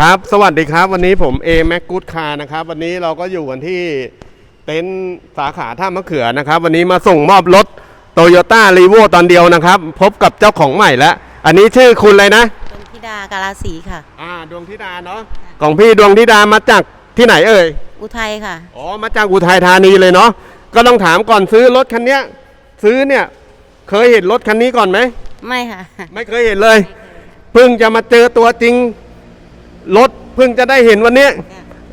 ครับ สวัสดีครับ วันนี้ผมเอแม็กกูดคาร์นะครับ วันนี้เราก็อยู่กันที่เต็นท์สาขาท่ามะเขือนะครับ วันนี้มาส่งมอบรถโตโยต้ารีโวตอนเดียวนะครับ พบกับเจ้าของใหม่แล้ว อันนี้ชื่อคุณอะไรนะ ดวงธิดากาลาสีค่ะ อ่า ดวงธิดาเนาะ ของพี่ดวงธิดามาจากที่ไหนเอ่ย อุทัยค่ะ อ๋อ มาจากอุทัยธานีเลยเนาะ ก็ต้องถามก่อนซื้อรถคันเนี้ย ซื้อเนี่ย เคยเห็นรถคันนี้ก่อนไหม ไม่ค่ะ ไม่เคยเห็นเลย เพิ่งจะมาเจอตัวจริง รถเพิ่งจะได้เห็นวันนี้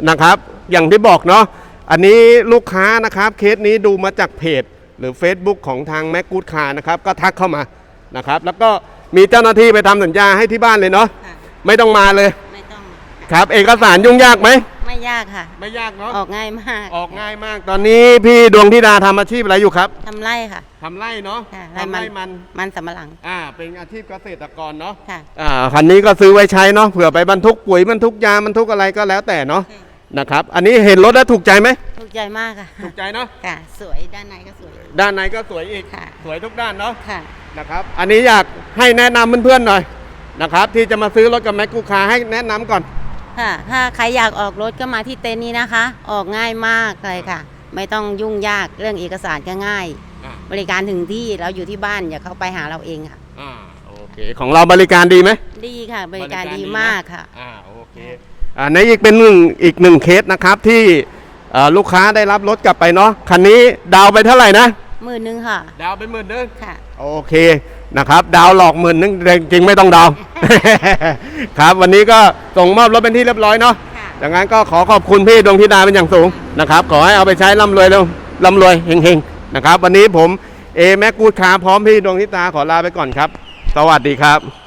นะครับ อย่างที่บอกเนาะอันนี้ลูกค้านะครับเคสนี้ดูมาจากเพจ หรือ Facebook ของทางแม็กกูดคาร์นะครับก็ทักเข้ามานะครับ แล้วก็มีเจ้าหน้าที่ไปทำสัญญาให้ที่บ้านเลยเนาะค่ะไม่ต้องมาเลย ไม่ต้อง ครับ เอกสารยุ่งยากไหมไม่ ยากค่ะ ไม่ยากเนาะออกง่ายมากออกง่ายมาก ตอนนี้พี่ดวงธิดาทำอาชีพอะไรอยู่ครับทำไร่ค่ะ ทำไร่เนาะค่ะไร่ทำมันไร่มันมันสำปะหลัง อ่า เป็นอาชีพเกษตรกรเนาะค่ะ อ่าคันนี้ก็ซื้อไว้ใช้เนาะเผื่อไปบรรทุกปุ๋ยบรรทุกยาบรรทุกอะไรก็แล้วแต่เนาะค่ะนะครับ อันนี้เห็นรถแล้วถูกใจไหมถูกใจมากค่ะ ถูกใจเนาะค่ะ สวยด้านในก็สวย ด้านในก็สวยอีกค่ะ สวยทุกด้านเนาะค่ะนะครับ อันนี้อยากให้แนะนำเพื่อนๆหน่อยนะครับ ที่จะมาซื้อรถกับแม็กกูคาให้แนะนำก่อน ค่ะถ้าใครอยากออกรถก็มาที่เต็นท์นี้นะคะ ออกง่ายมากเลยค่ะ ไม่ต้องยุ่งยากเรื่องเอกสารก็ง่าย อ่าบริการถึงที่เราอยู่ที่บ้านอย่าเข้าไปหาเราเองค่ะ อ่าโอเคของเราบริการดีไหม ดีค่ะ บริการบริการดีดีนะมากค่ะ อ่าโอเคอ่าในอีกเป็นหนึ่งอีกหนึ่งเคสนะครับที่เอ่อลูกค้าได้รับรถกลับไปเนาะคันนี้ดาวไปเท่าไหร่นะหมื่นหนึงค่ะดาวไปหมื่นนึงค่ะ โอเคนะครับ ดาวหลอกหมื่นนึงแต่จริงๆไม่ต้องดาว ครับวันนี้ก็ส่งมอบรถเป็นที่เรียบร้อยเนาะค่ะ ดังนั้นก็ขอขอบคุณพี่ดวงธิดาเป็นอย่างสูงนะครับ ขอให้เอาไปใช้ร่ำรวยเร็วร่ำรวยเฮงๆนะครับ วันนี้ผมเอแม็กกูดคาร์พร้อมพี่ดวงธิดาขอลาไปก่อนครับ สวัสดีครับ